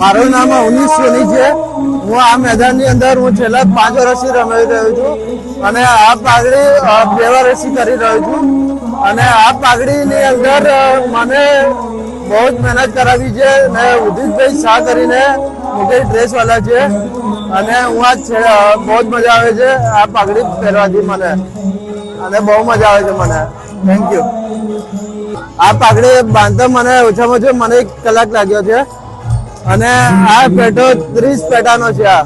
મારું નામ અવનીશ સોની છે. હું આ મેદાનની અંદર હું છેલ્લા પાંચ વર્ષથી રમી રહ્યો છું અને આ પાઘડી બે વર્ષથી કરી રહ્યો છું. અને આ પાઘડીની અંદર મને બહુ જ મહેનત કરાવી છે ને ઉદિતભાઈ શાહ કરીને મોટી ડ્રેસ વાળા છે. અને હું આ બહુ જ મજા આવે છે આ પાઘડી પહેરવાથી મને. અને બહુ મજા આવે છે મને. થેન્ક યુ આ પાઘડી બાંધતા મને ઓછામાં ઓછો મને એક કલાક લાગ્યો છે. અને આ પેટો ત્રીસ પેટાનો છે આ.